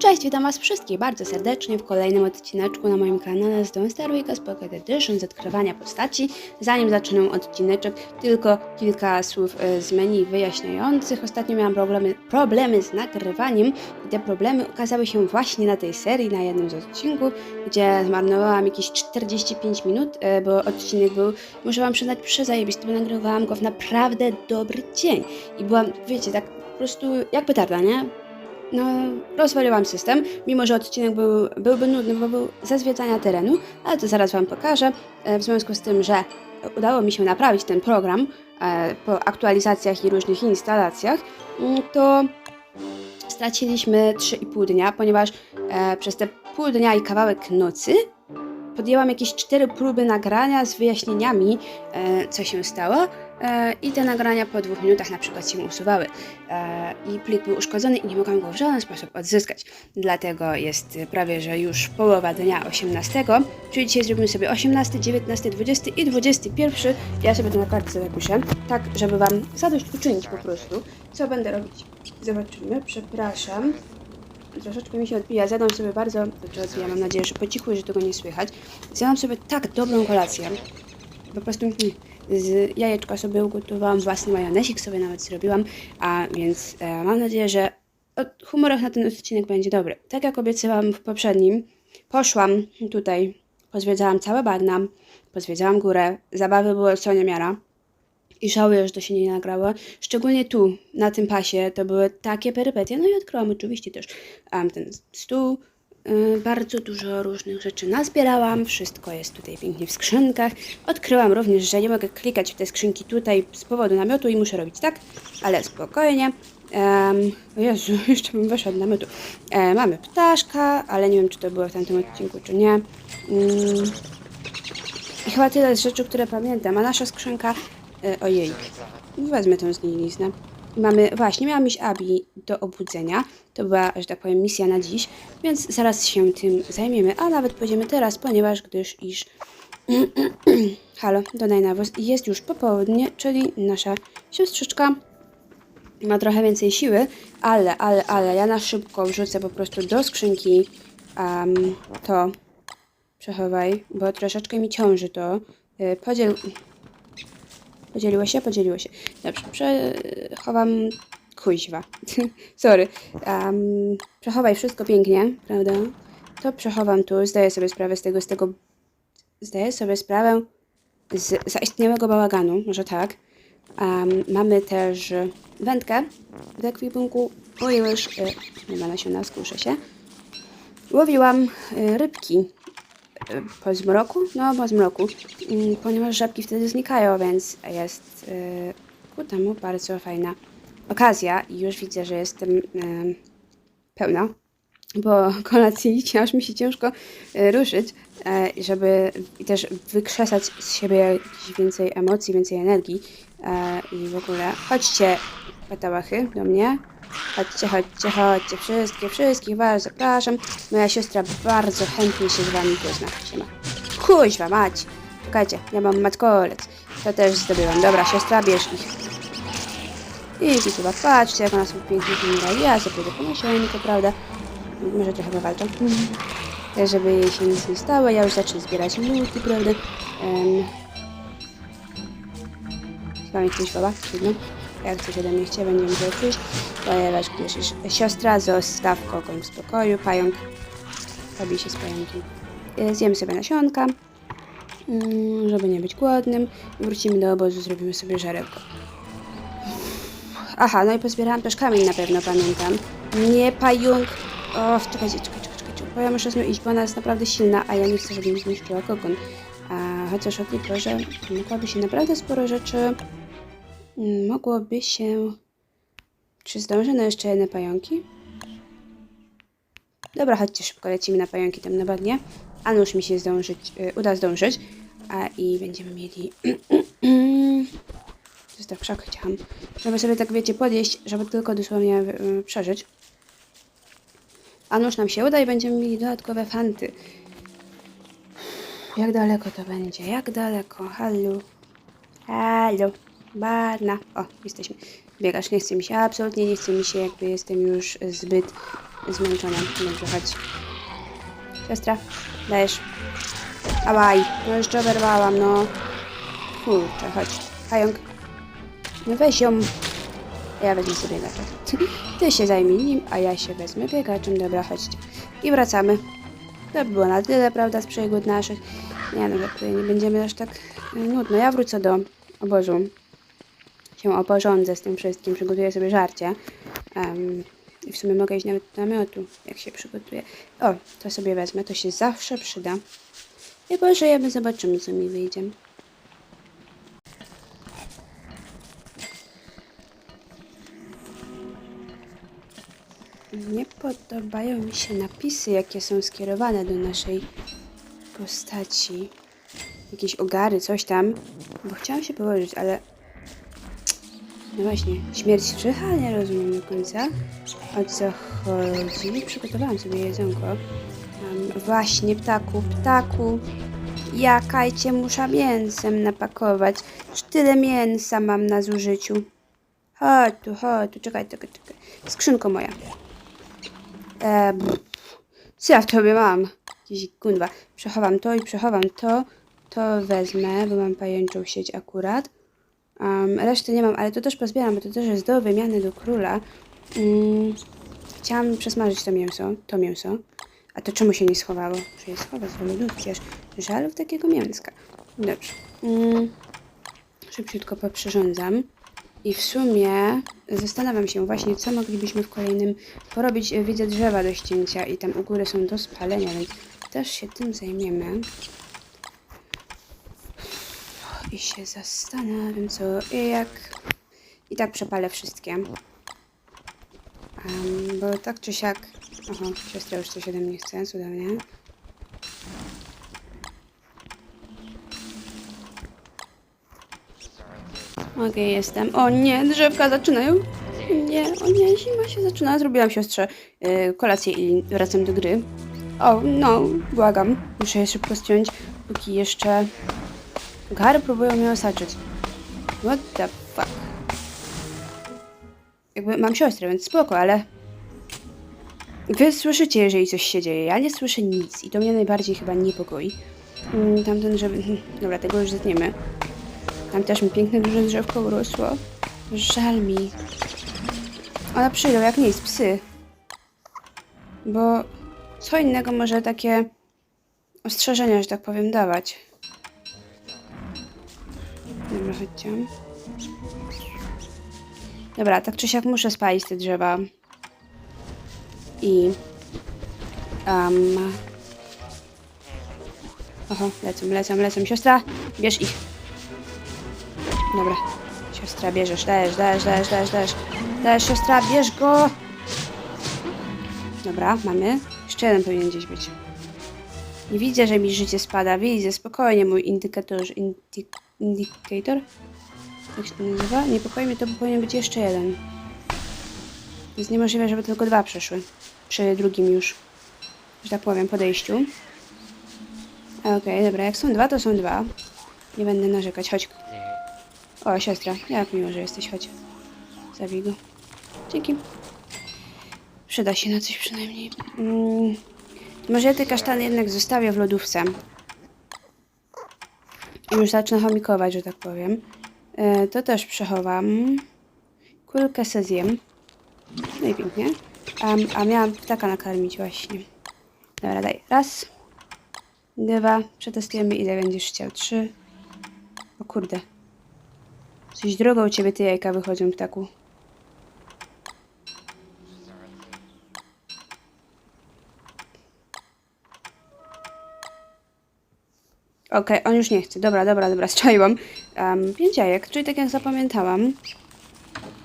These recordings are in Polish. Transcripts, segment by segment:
Cześć, witam was wszystkich bardzo serdecznie w kolejnym odcineczku na moim kanale z Don't Star Week's Pocket Edition z odkrywania postaci. Zanim zaczynam odcineczek, tylko kilka słów e, z menu wyjaśniających. Ostatnio miałam problemy, problemy z nagrywaniem i te problemy okazały się właśnie na tej serii, na jednym z odcinków, gdzie zmarnowałam jakieś 45 minut, e, bo odcinek był, muszę wam przyznać, przezajebisty, bo nagrywałam go w naprawdę dobry dzień. I byłam, wiecie, tak po prostu jak petarda, nie? No, rozwaliłam system, mimo że odcinek był, byłby nudny, bo był ze zwiedzania terenu, ale to zaraz Wam pokażę. E, W związku z tym, że udało mi się naprawić ten program e, po aktualizacjach i różnych instalacjach, mm, to straciliśmy 3,5 dnia, ponieważ e, przez te pół dnia i kawałek nocy podjęłam jakieś cztery próby nagrania z wyjaśnieniami, co się stało. E, I te nagrania po dwóch minutach na przykład się usuwały. E, I plik był uszkodzony i nie mogłam go w żaden sposób odzyskać. Dlatego jest prawie, że już połowa dnia 18, czyli dzisiaj zrobimy sobie 18, 19, 20 i 21. Ja sobie to na kartce zapiszę, tak żeby Wam zadośćuczynić po prostu, co będę robić. Zobaczymy, przepraszam. Troszeczkę mi się odbija. Zjadłam sobie bardzo, znaczy odbija, mam nadzieję, że po cichu, że tego nie słychać. Zjadłam sobie tak dobrą kolację. Po prostu mm, z jajeczka sobie ugotowałam, własny majonesik sobie nawet zrobiłam, a więc e, mam nadzieję, że humorach na ten odcinek będzie dobry. Tak jak obiecywałam w poprzednim, poszłam tutaj, pozwiedzałam całe bagna, pozwiedzałam górę, zabawy było co niemiara. I żałuję, że to się nie nagrało. Szczególnie tu, na tym pasie, to były takie perypetie. No i odkryłam oczywiście też um, ten stół. Y, bardzo dużo różnych rzeczy nazbierałam. Wszystko jest tutaj pięknie w skrzynkach. Odkryłam również, że nie mogę klikać w te skrzynki tutaj z powodu namiotu i muszę robić tak, ale spokojnie. Um, Jezu, jeszcze bym weszła do namiotu. E, mamy ptaszka, ale nie wiem, czy to było w tamtym odcinku, czy nie. Mm, i chyba tyle z rzeczy, które pamiętam. A nasza skrzynka. E, ojej. Wezmę tę zgniliznę. Mamy. Właśnie, miałam iść Abi do obudzenia. To była, że tak powiem, misja na dziś. Więc zaraz się tym zajmiemy. A nawet pójdziemy teraz, ponieważ gdyż iż. Halo, do najnawóz. Jest już popołudnie, czyli nasza siostrzyczka ma trochę więcej siły, ale, ale, ale ja na szybko wrzucę po prostu do skrzynki um, to. Przechowaj, bo troszeczkę mi ciąży to. Y, Podziel... Podzieliło się? Podzieliło się. Dobrze, przechowam... Kuźwa. Sorry. Um, przechowaj wszystko pięknie, prawda? To przechowam tu. Zdaję sobie sprawę z tego, z tego... Zdaję sobie sprawę z zaistniałego bałaganu, może tak. Um, mamy też wędkę w ekwipunku, ponieważ... Y, nie ma nasiona, skuszę się. Łowiłam y, rybki po zmroku? No, po zmroku, Mm, ponieważ żabki wtedy znikają, więc jest y, ku temu bardzo fajna okazja. I już widzę, że jestem y, pełna, bo kolacji aż mi się ciężko y, ruszyć, żeby też wykrzesać z siebie więcej emocji, więcej energii. I w ogóle chodźcie patałachy do mnie, Chodźcie, chodźcie, chodźcie, wszystkie, wszystkich was zapraszam. Moja siostra bardzo chętnie się z wami pozna. Siema. Kuźwa, mać. Czekajcie, ja mam matkolec. To też zdobyłam. Dobra, siostra, bierz ich. I chyba patrzcie, jak ona sobie pięknie pomiera. Ja sobie pójdę po nasionko, prawda? Może trochę powalczą. Tak, żeby jej się nic nie stało. Ja już zacznę zbierać luty, prawda? Um, Chyba mi ktoś woła, trudno. Jak coś ode mnie chce, będzie musiał przyjść. Ponieważ gdyż siostra zostaw kogoś w spokoju. Pająk robi się z pająkiem. E, Zjemy sobie nasionka, mm, żeby nie być głodnym. Wrócimy do obozu, zrobimy sobie żarełko. Aha, no i pozbierałam też kamień na pewno, pamiętam. Nie pająk. O, czekajcie, czekaj, czekaj, czekaj, czekaj. Bo ja muszę z nią iść, bo ona jest naprawdę silna, a ja nie chcę, żeby mi zniszczyła kogon. A chociaż o tej porze mogłaby się naprawdę sporo rzeczy... mm, Mogłoby się... Czy zdążę na jeszcze jedne pająki? Dobra, chodźcie szybko, lecimy na pająki tam na bagnie. A nuż mi się zdążyć, y, uda zdążyć. A i będziemy mieli... Zostaw krzak, chciałam. Żeby sobie tak, wiecie, podjeść, żeby tylko dosłownie y, przeżyć. A nuż nam się uda i będziemy mieli dodatkowe fanty. Jak daleko to będzie? Jak daleko? Halo? Halo? Barna. O, jesteśmy. biegać. Nie chce mi się, absolutnie nie chce mi się, jakby jestem już zbyt zmęczona. Dobrze, chodź. Siostra, dajesz. Ałaj, no jeszcze oberwałam, no. Kurczę, chodź. Pająk. No weź ją. Ja wezmę sobie biegacza. Ty się zajmij nim, a ja się wezmę biegaczem. Dobra, chodźcie. I wracamy. To by było na tyle, prawda, z przygód naszych. Nie no, nie będziemy aż tak nudno. Ja wrócę do obozu. Się oporządzę z tym wszystkim, przygotuję sobie żarcie. Em, I w sumie mogę iść nawet do namiotu, jak się przygotuję. O, to sobie wezmę, to się zawsze przyda. I pożyjemy, zobaczymy, co mi wyjdzie. Nie podobają mi się napisy, jakie są skierowane do naszej postaci. Jakieś ogary, coś tam. Bo chciałam się położyć, ale... No właśnie, śmierć czyha? Nie rozumiem do końca. O co chodzi? Przygotowałam sobie jedzonko. Um, właśnie, ptaku, ptaku. Jakajcie muszę mięsem napakować. Już tyle mięsa mam na zużyciu. Chodź tu, chodź tu, czekaj, czekaj, czekaj. Skrzynko moja. E, co ja w tobie mam? Jakiś. Przechowam to i przechowam to. To wezmę, bo mam pajęczą sieć akurat. Um, reszty nie mam, ale to też pozbieram, bo to też jest do wymiany do króla. Mm, chciałam przesmażyć to mięso, to mięso. A to czemu się nie schowało? Muszę je schować do lodówki, aż żal w takiego mięska. Dobrze. Mm, szybciutko poprzyrządzam. I w sumie zastanawiam się właśnie, co moglibyśmy w kolejnym porobić. Widzę drzewa do ścięcia i tam u góry są do spalenia, więc też się tym zajmiemy. I się zastanawiam, co i jak. I tak przepalę wszystkie. Um, bo tak czy siak. Oho, siostra już coś ode mnie chce, cudownie. Okej, jestem. O nie, drzewka zaczynają. Nie, o nie, zima się zaczyna. Zrobiłam siostrze y, kolację i wracam do gry. O, no, błagam. Muszę je szybko ściąć, póki jeszcze... Gary próbują mnie osaczyć. What the fuck? Jakby mam siostrę, więc spoko, ale... Wy słyszycie, jeżeli coś się dzieje. Ja nie słyszę nic i to mnie najbardziej chyba niepokoi. Mm, tamten, żeby... Dobra, tego już zetniemy. Tam też mi piękne duże drzewko urosło. Żal mi. One przyjdą jak nic, psy. Bo co innego może takie ostrzeżenia, że tak powiem, dawać. Dobra, tak czy siak muszę spalić te drzewa. I... Um... Oho, lecą, lecą, lecą. Siostra, bierz ich. Dobra. Siostra, bierzesz, dajesz, dajesz, dajesz, dajesz, dajesz. Dajesz, siostra, bierz go! Dobra, mamy. Jeszcze jeden powinien gdzieś być. Nie widzę, że mi życie spada. Widzę, spokojnie, mój indykator. Indy? Jak się to nazywa? Niepokoi mnie to, bo powinien być jeszcze jeden. Jest niemożliwe, żeby tylko dwa przeszły. Przy drugim już. Że tak powiem, podejściu. Okej, dobra, jak są dwa, to są dwa. Nie będę narzekać, chodź. O, siostra, jak miło, że jesteś, chodź. Zabij go. Dzięki. Przyda się na coś przynajmniej. Mm, może ja te kasztany jednak zostawię w lodówce. I już zacznę chomikować, że tak powiem. E, to też przechowam. Kulkę se zjem. No i pięknie. A, a miałam ptaka nakarmić właśnie. Dobra, daj. Raz. Dwa. Przetestujemy ile będziesz chciał. Trzy. O kurde. Coś drogo u ciebie te jajka wychodzą, ptaku. Okej, on już nie chce. Dobra, dobra, dobra, strzeliłam. Um, pięć jajek, czyli tak jak zapamiętałam.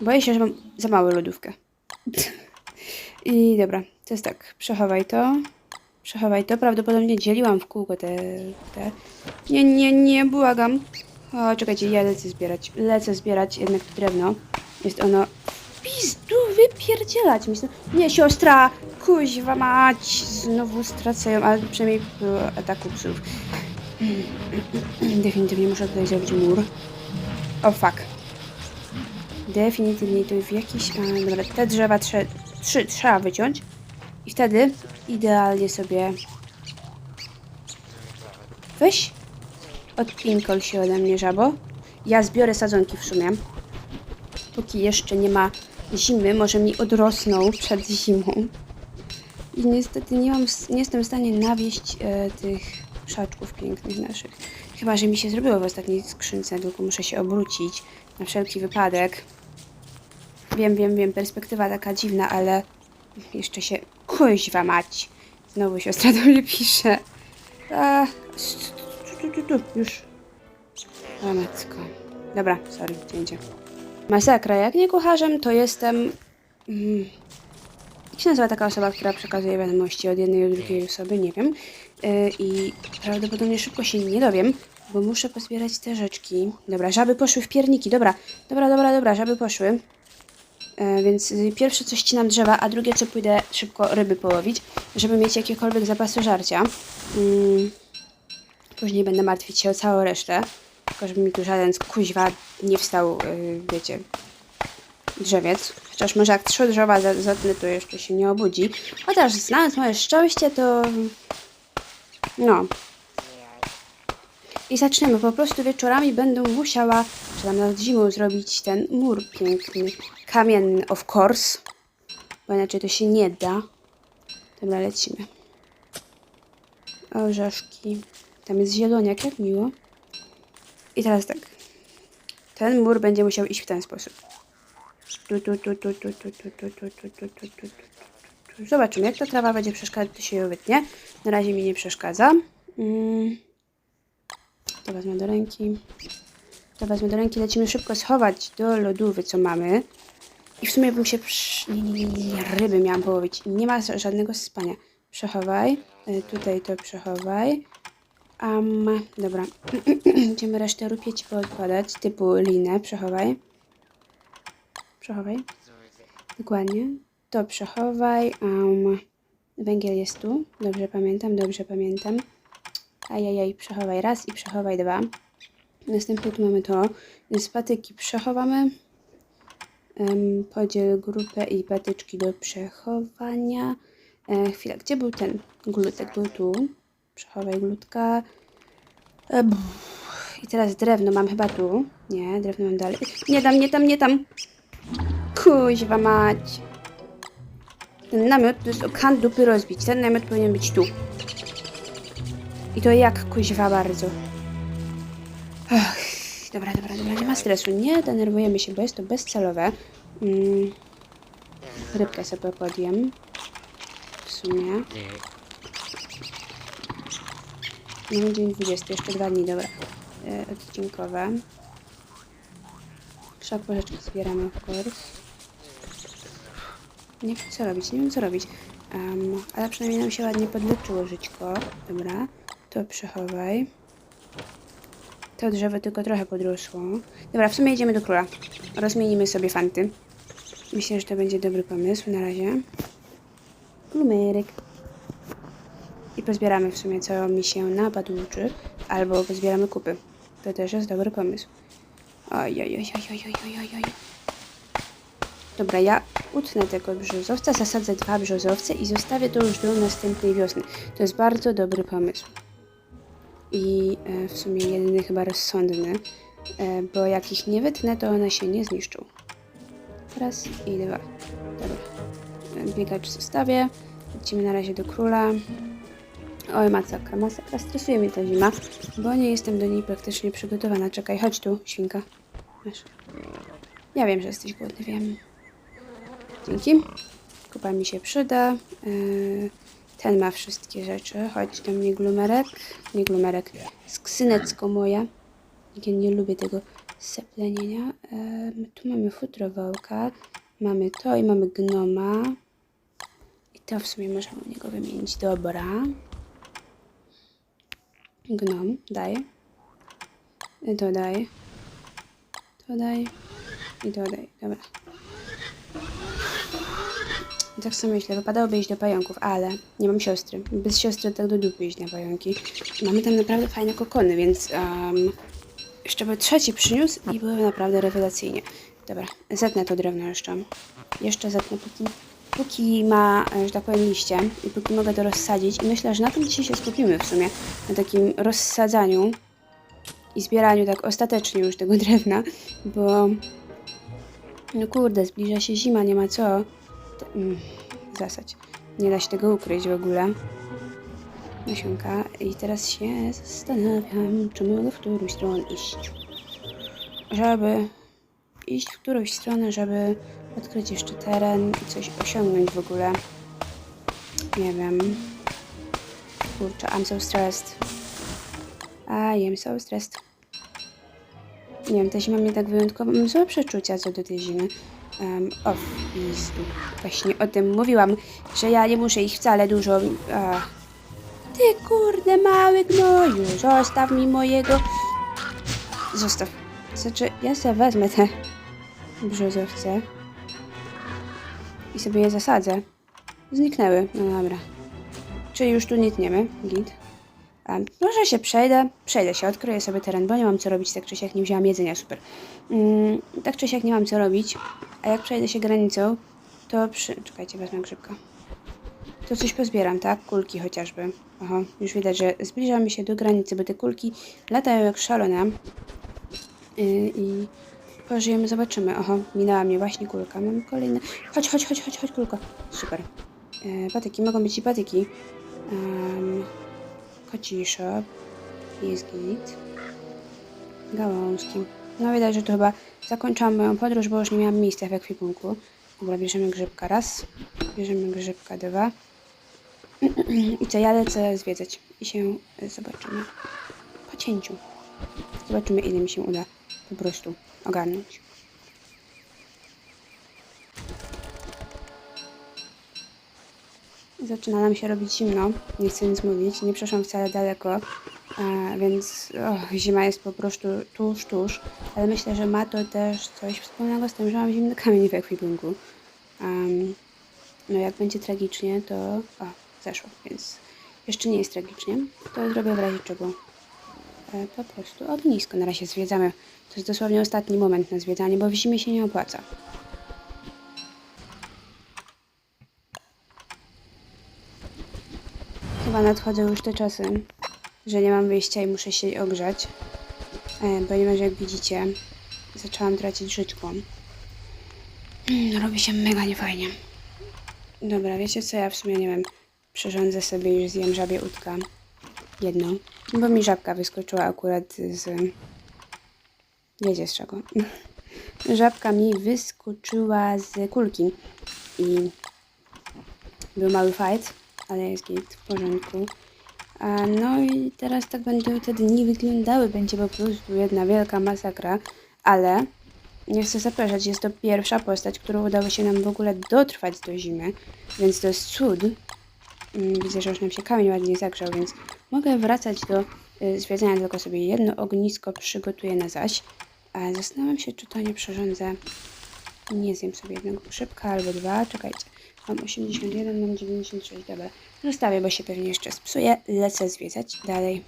Boję się, że mam za małą lodówkę. I dobra, to jest tak. Przechowaj to. Przechowaj to. Prawdopodobnie dzieliłam w kółko te... te. Nie, nie, nie, błagam. O, czekajcie, ja lecę zbierać. Lecę zbierać jednak drewno. Jest ono... Pizdu, wypierdzielać mi. Nie, siostra! Kuźwa mać! Znowu stracają, ale przynajmniej było ataku psów. Definitywnie muszę tutaj zrobić mur. O, fuck. definitywnie to w jakiś... A, dobra, te drzewa trze, trzy trzeba wyciąć. I wtedy idealnie sobie... Weź odpinkol się ode mnie, żabo. Ja zbiorę sadzonki w sumie. Póki jeszcze nie ma zimy, może mi odrosną przed zimą. I niestety nie, mam, nie jestem w stanie nawieść e, tych krzaczków pięknych naszych. Chyba, że mi się zrobiło w ostatniej skrzynce, tylko muszę się obrócić na wszelki wypadek. Wiem, wiem, wiem, perspektywa taka dziwna, ale jeszcze się... Kuźwa mać! Znowu siostra do mnie pisze. A, tu, tu, tu, już. O. Dobra, sorry, cięcie. Masakra, jak nie kucharzem, to jestem... Mm, jak się nazywa taka osoba, która przekazuje wiadomości od jednej do drugiej osoby? Nie wiem. Yy, I prawdopodobnie szybko się nie dowiem, bo muszę pozbierać te rzeczki. Dobra, żaby poszły w pierniki. Dobra, dobra, dobra, dobra, żaby poszły. E, więc pierwsze co ścinam drzewa, a drugie co pójdę szybko ryby połowić, żeby mieć jakiekolwiek zapasy żarcia. Mm, Później będę martwić się o całą resztę. Tylko żeby mi tu żaden kuźwa nie wstał, yy, wiecie, drzewiec. Chociaż może jak trzy drzewa za- zetnę, to jeszcze się nie obudzi. Chociaż znając moje szczęście, to... No. I zaczniemy. Po prostu wieczorami będę musiała, czy tam nawet zimą, zrobić ten mur piękny, kamienny, of course. Bo inaczej to się nie da. Dobra, lecimy. Orzeszki. Tam jest zieloniak, jak miło. I teraz tak. Ten mur będzie musiał iść w ten sposób. Tu, tu, tu, tu, tu, tu, tu, tu, tu, tu, tu, tu, tu, tu, tu. Zobaczymy, jak ta trawa będzie przeszkadzać, to się ją wytnie. Na razie mi nie przeszkadza. Mm. To wezmę do ręki. To wezmę do ręki. Lecimy szybko schować do lodówy, co mamy. I w sumie bym się... Nie, nie, nie, nie, ryby miałam połowić. Nie ma żadnego spania. Przechowaj. Y, Tutaj to przechowaj. Um, dobra. Będziemy resztę rupieć i poodkładać. Typu linę. Przechowaj. Przechowaj. Dokładnie. To przechowaj. Um, węgiel jest tu. Dobrze pamiętam, dobrze pamiętam. Ajajaj, przechowaj raz i przechowaj dwa. Następnie tu mamy to. Więc patyki przechowamy. Em, podziel grupę i patyczki do przechowania. E, chwila, gdzie był ten glutek? Był tu. Przechowaj glutka. E. I teraz drewno mam chyba tu. Nie, drewno mam dalej. Nie tam, nie tam, nie tam. Kuźwa mać. Ten namiot to jest o kant dupy rozbić. Ten namiot powinien być tu. I to jak kuźwa bardzo. Ach, dobra, dobra, dobra, nie ma stresu. Nie denerwujemy się, bo jest to bezcelowe. Mm. Rybkę sobie podjem. W sumie. No, dzień 20, jeszcze dwa dni, dobra. E, odcinkowe. Krzak porzeczki zbieramy, of course. Nie wiem co robić, nie wiem co robić. Um, ale przynajmniej nam się ładnie podleczyło żyćko. Dobra, to przechowaj. To drzewo tylko trochę podrosło. Dobra, w sumie idziemy do króla. Rozmienimy sobie fanty. Myślę, że to będzie dobry pomysł na razie. Numerek. I pozbieramy w sumie, co mi się napadłuczy. Albo pozbieramy kupy. To też jest dobry pomysł. Oj, oj, oj, oj, oj, oj, oj, oj. Dobra, ja utnę tego brzozowca, zasadzę dwa brzozowce i zostawię to już do następnej wiosny. To jest bardzo dobry pomysł. I e, w sumie jedyny chyba rozsądny, e, bo jak ich nie wytnę, to one się nie zniszczą. Raz i dwa. Dobra. E, Biegacz zostawię. Lecimy na razie do króla. Oj, masakra, masakra. Stresuje mnie ta zima, bo nie jestem do niej praktycznie przygotowana. Czekaj, chodź tu, świnka. Masz. Ja wiem, że jesteś głodny, wiem. Dzięki. Kupa mi się przyda. Yy, ten ma wszystkie rzeczy. Chodź do mnie, glumerek. Nie glumerek. Skrzynecko moja. Ja nie lubię tego seplenienia. Yy, tu mamy futro wołka. Mamy to i mamy gnoma. I to w sumie możemy u niego wymienić. Dobra. Gnom, daj. Dodaj. Dodaj. I dodaj. Dobra. Tak sobie myślę, wypadałoby iść do pająków, ale nie mam siostry. Bez siostry tak do dupy iść na pająki. Mamy tam naprawdę fajne kokony, więc um, jeszcze by trzeci przyniósł i byłoby naprawdę rewelacyjnie. Dobra, zetnę to drewno jeszcze. Jeszcze zetnę, póki, póki ma, że tak powiem, liście i póki mogę to rozsadzić. I myślę, że na tym dzisiaj się skupimy w sumie. Na takim rozsadzaniu i zbieraniu tak ostatecznie już tego drewna, bo no kurde, zbliża się zima, nie ma co mm, zasać. Nie da się tego ukryć w ogóle. Nasionka. I teraz się zastanawiam, czy mogę w którąś stronę iść. Żeby iść w którąś stronę, żeby odkryć jeszcze teren i coś osiągnąć w ogóle. Nie wiem. Kurczę, I'm so stressed. I am so stressed. Nie wiem, ta zima mnie tak wyjątkowo... Mam złe przeczucia co do tej zimy. Um, o, Jezu. Właśnie o tym mówiłam, że ja nie muszę ich wcale dużo... Ach. Ty kurde mały gnoju, zostaw mi mojego... Zostaw. Znaczy, ja sobie wezmę te brzozowce i sobie je zasadzę. Zniknęły. No dobra. Czyli już tu nie tniemy. Git. Może się przejdę. Przejdę się, odkryję sobie teren, bo nie mam co robić. Tak czy siak nie wzięłam jedzenia, super. Mm, tak czy siak nie mam co robić. A jak przejdę się granicą, to przy... Czekajcie, wezmę grzybka. To coś pozbieram, tak? Kulki chociażby. Oho, już widać, że zbliżamy się do granicy, bo te kulki latają jak szalone. Yy, I pożyjemy, zobaczymy. Oho, minęła mnie właśnie kulka. Mam kolejne. Chodź, chodź, chodź, chodź, chodź, kulko. Super. Yy, patyki, mogą być i patyki. Um, koci shop. Jest git. Gałązki. No widać, że to chyba zakończyłam moją podróż, bo już nie miałam miejsca w ekwipunku. Dobra, bierzemy grzybka raz. Bierzemy grzybka dwa. I co, ja lecę zwiedzać. I się zobaczymy po cięciu. Zobaczymy, ile mi się uda po prostu ogarnąć. Zaczyna nam się robić zimno, nie chcę nic mówić, nie przeszłam wcale daleko, a, więc zima jest po prostu tuż, tuż, ale myślę, że ma to też coś wspólnego z tym, że mam zimny kamień w ekwipunku. Um, no jak będzie tragicznie, to... O, zeszło, więc jeszcze nie jest tragicznie. To zrobię w razie czego. E, po prostu ognisko na razie zwiedzamy. To jest dosłownie ostatni moment na zwiedzanie, bo w zimie się nie opłaca. Chyba nadchodzą już te czasy, że nie mam wyjścia i muszę się ogrzać. E, ponieważ jak widzicie, zaczęłam tracić żyćko. Mm, Robi się mega niefajnie. Dobra, wiecie co, ja w sumie nie wiem, przyrządzę sobie już zjem żabie udka. Jedno. Bo mi żabka wyskoczyła akurat z... Wiecie z czego. Żabka mi wyskoczyła z kulki. I był mały fight, ale jest git w porządku. A, no i teraz tak będą te dni wyglądały. Będzie po prostu jedna wielka masakra, ale nie chcę zapraszać, jest to pierwsza postać, którą udało się nam w ogóle dotrwać do zimy, więc to jest cud. Mm, Widzę, że już nam się kamień ładnie zagrzał, więc mogę wracać do y, zwiedzania, tylko sobie jedno ognisko przygotuję na zaś. A zastanawiam się, czy to nie przyrządzę. Nie zjem sobie jednego szybka albo dwa. Czekajcie. Mam 81, mam 96. Dobra. Zostawię, bo się pewnie jeszcze spsuje. Lecę zwiedzać dalej.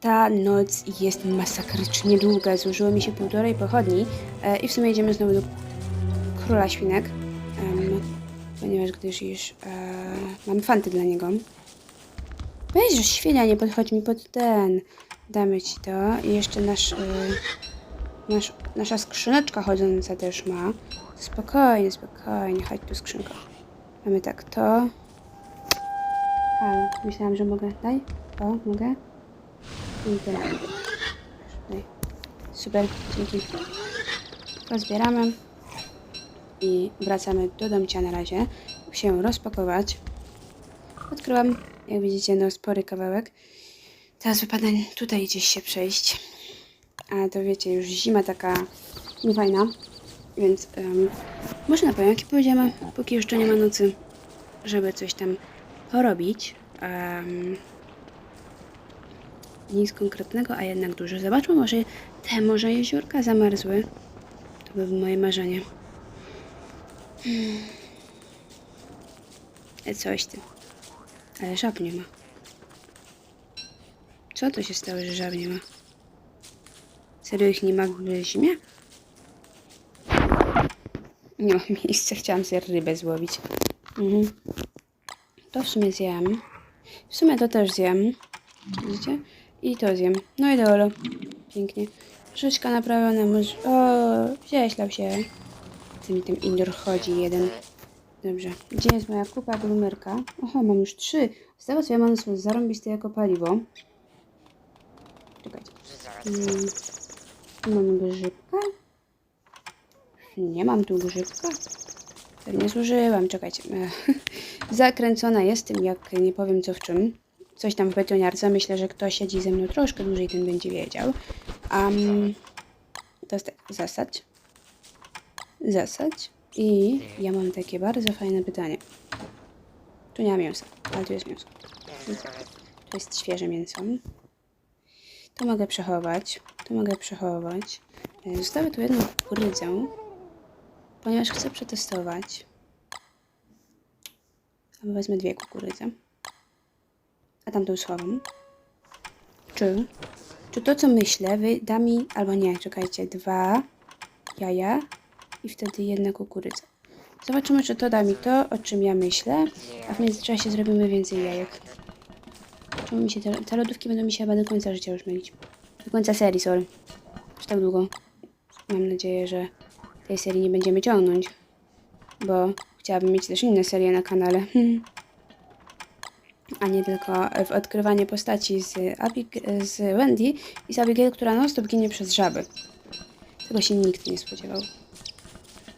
Ta noc jest masakrycznie długa. Złożyło mi się półtorej pochodni e, i w sumie idziemy znowu do króla świnek, em, ponieważ gdyż już e, mam fanty dla niego. Weź, że świnia, nie podchodź mi pod ten. Damy ci to. I jeszcze nasz, e, nasz, nasza skrzyneczka chodząca też ma. Spokojnie, spokojnie. Chodź tu skrzynko. Mamy tak to. A, myślałam, że mogę. Daj. O, mogę. I. Daj. Super, dzięki. To zbieramy. I wracamy do domcia na razie. Się rozpakować. Odkryłam, jak widzicie, no spory kawałek. Teraz wypada tutaj gdzieś się przejść. A to wiecie, już zima taka niefajna. Więc um, może na pająki pójdziemy, póki jeszcze nie ma nocy, żeby coś tam porobić. Um, nic konkretnego, a jednak dużo. Zobaczmy, może te może jeziorka zamarzły. To by było moje marzenie. Hmm. E, Coś ty. Ale żab nie ma. Co to się stało, że żab nie ma? Serio ich nie ma w zimie? Nie mam miejsca, chciałam sobie rybę złowić. Mhm. To w sumie zjem. W sumie to też zjem. Widzicie? I to zjem. No i dolo. Pięknie. Szyszka naprawiona. Może... O, zieślał się. Co mi tam indoor chodzi jeden. Dobrze. Gdzie jest moja kupa glumerka? Oho, mam już trzy. Z tego co ja mam sobie zarąbiste jako paliwo. Czekajcie. Mm. Mam grzybka? Nie mam tu grzybka. Pewnie zużyłam, czekajcie. Zakręcona jestem, jak nie powiem co w czym. Coś tam w betoniarce. Myślę, że kto siedzi ze mną troszkę dłużej, ten będzie wiedział. Um, to jest tak, zasadź. Zasadź. I ja mam takie bardzo fajne pytanie. Tu nie ma mięsa, ale tu jest mięso. To jest świeże mięso. To mogę przechować. To mogę przechować. E, Zostawię tu jedną kukurydzę, ponieważ chcę przetestować. Albo wezmę dwie kukurydze. A tamtą schowam. Czy, czy to, co myślę, wyda mi, albo nie, czekajcie, dwa jaja i wtedy jedna kukurydza. Zobaczymy, czy to da mi to, o czym ja myślę, a w międzyczasie zrobimy więcej jajek. Czemu mi się te, te lodówki będą mi się chyba do końca życia już mylić. Do końca serii, sorry. Już tak długo. Mam nadzieję, że tej serii nie będziemy ciągnąć. Bo chciałabym mieć też inne serie na kanale. A nie tylko w odkrywanie postaci z, Abig- z Wendy i z Abigail, która non stop ginie przez żaby. Tego się nikt nie spodziewał.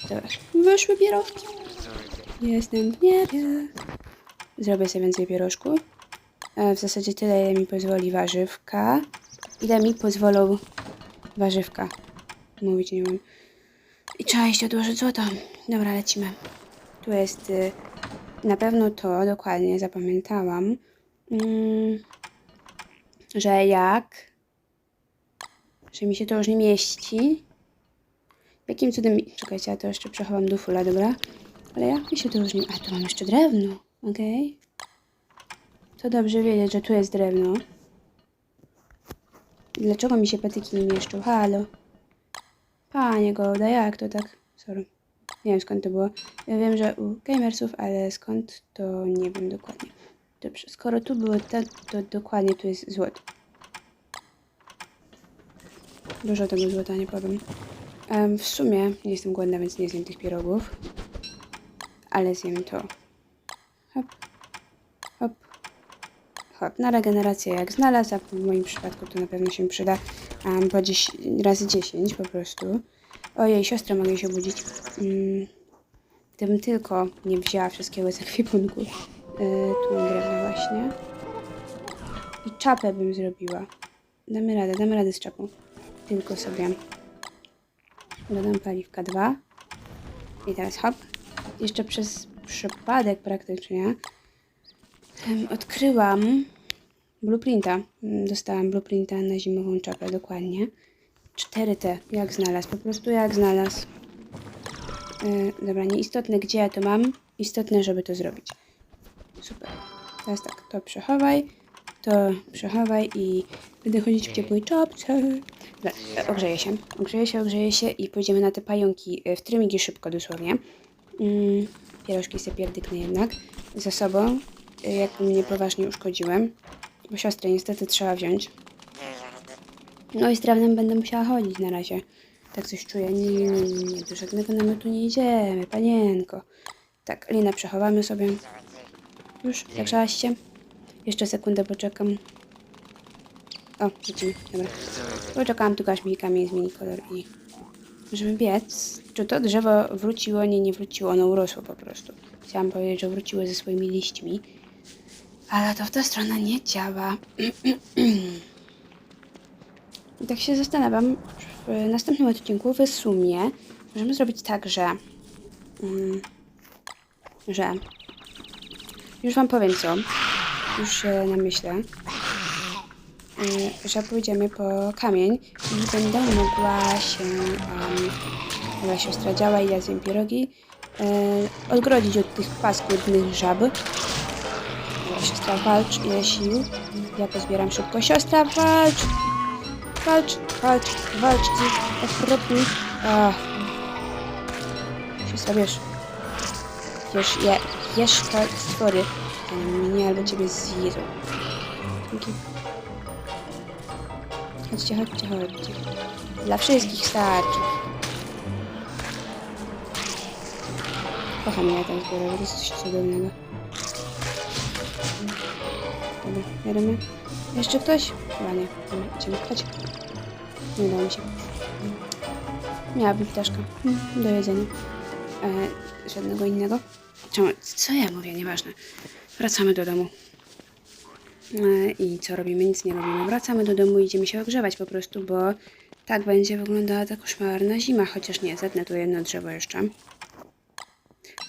Dobra, wyszły pierożki. Jestem w niebie. Zrobię sobie więcej pierożków. E, W zasadzie tyle, ile mi pozwoli warzywka. Ile mi pozwolą warzywka. Mówić nie wiem. Jeszcze odłożyć złoto. Dobra, lecimy. Tu jest y, na pewno to, dokładnie zapamiętałam, mm, że jak, że mi się to już nie mieści. Jakim cudem, czekajcie, ja to jeszcze przechowam do fula, dobra? Ale jak mi się to już nie... A, tu mam jeszcze drewno, okej? To dobrze wiedzieć, że tu jest drewno. Dlaczego mi się patyki nie mieszczą? Halo? Panie Golda, jak to tak? Sorry. Nie wiem skąd to było. Ja wiem, że u gamersów, ale skąd to nie wiem dokładnie. Dobrze, skoro tu było to, to dokładnie tu jest złoto. Dużo tego złota nie powiem. Em, w sumie nie jestem głodna, więc nie zjem tych pierogów. Ale zjem to. Hop. Hop. Hop. Na regenerację jak znalazł, a w moim przypadku to na pewno się przyda. Um, po 10, razy 10 po prostu. Ojej, siostrę mogę się obudzić. Mm, gdybym tylko nie wzięła wszystkiego z ekwipunku. Yy, tu mam właśnie. I czapę bym zrobiła. Damy radę, damy radę z czapą. Tylko sobie dodam paliwka 2. I teraz hop. Jeszcze przez przypadek praktycznie odkryłam blueprinta. Mm, Dostałam blueprinta na zimową czapę, dokładnie. 4T, jak znalazł, po prostu jak znalazł. Yy, dobra, nieistotne gdzie ja to mam, istotne, żeby to zrobić. Super. Teraz tak, to przechowaj, to przechowaj i będę chodzić w ciepłej czapce. Dobra, ogrzeję się, ogrzeję się, ogrzeję się i pójdziemy na te pająki e, w trymigi szybko dosłownie. Mm, pierożki sobie pierdyknę jednak ze sobą, e, jakby mnie poważnie uszkodziłem, bo siostrę niestety trzeba wziąć. No i z drewnem będę musiała chodzić na razie. Tak coś czuję. Nie, nie, nie, nie. Do żadnego namiotu nie idziemy, panienko. Tak, linę przechowamy sobie. Już, zagrzałaś Jeszcze sekundę poczekam. O, lecimy, dobra. Poczekałam mi kamień zmieni kolor i możemy biec. Czy to drzewo wróciło? Nie, nie wróciło, ono urosło po prostu. Chciałam powiedzieć, że wróciło ze swoimi liśćmi. Ale to w tę stronę nie działa. I tak się zastanawiam, w następnym odcinku w sumie możemy zrobić tak, że. Mm, że. Już Wam powiem co. Już się namyślę. Y, że pójdziemy po kamień i będę mogła się. Um, moja siostra działa i ja zjem pierogi. y, odgrodzić od tych paskudnych żab. Siostra walcz, ile sił. Ja pozbieram szybko. Siostra walcz! walcz, walcz, walcz, ty okropny. Ach. Się stawiasz. Jesz, je, jesz te stwory. Mnie albo ciebie zjedzą. Dzięki. Chodźcie, chodźcie, chodźcie. Dla wszystkich starczy. Kocham ja ten zbiorowy, to jest coś cudownego. Dobra. Jeszcze ktoś? Chyba nie. Idziemy. Chodź. Nie udało mi się. Miałabym ptaszka. Hmm, Do jedzenia. E, żadnego innego. Czemu? Co ja mówię? Nieważne. Wracamy do domu. E, I co robimy? Nic nie robimy. Wracamy do domu i idziemy się ogrzewać po prostu, bo tak będzie wyglądała ta koszmarna zima. Chociaż nie, zetnę tu jedno drzewo jeszcze.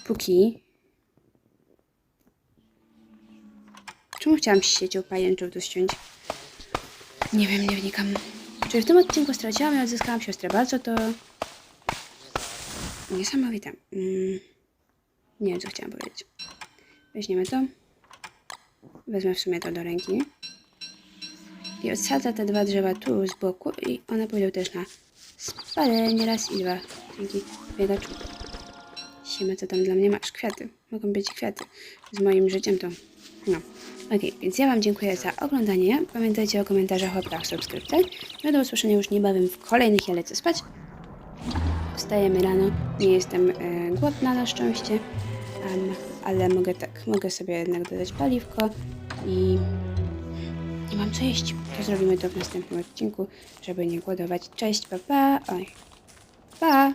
Póki Czemu chciałam siecią pajęczą tu ściąć? Nie wiem, nie wnikam. Czy w tym odcinku straciłam i odzyskałam siostrę bardzo, to... Niesamowite. Mm. Nie wiem, co chciałam powiedzieć. Weźmiemy to. Wezmę w sumie to do ręki. I odsadzę te dwa drzewa tu z boku i one pójdą też na spalenie raz i dwa. Dzięki, biegacz. Siema, co tam dla mnie masz? Kwiaty. Mogą być kwiaty. Z moim życiem to... No. Okej, więc ja Wam dziękuję za oglądanie. Pamiętajcie o komentarzach, łapkach, subskrypcjach. No do usłyszenia już niebawem w kolejnych Ja lecę spać. Wstajemy rano. Nie jestem e, głodna na szczęście. Em, ale mogę tak, mogę sobie jednak dodać paliwko i nie mam co jeść. To zrobimy to w następnym odcinku, żeby nie głodować. Cześć, pa pa. Oj. Pa!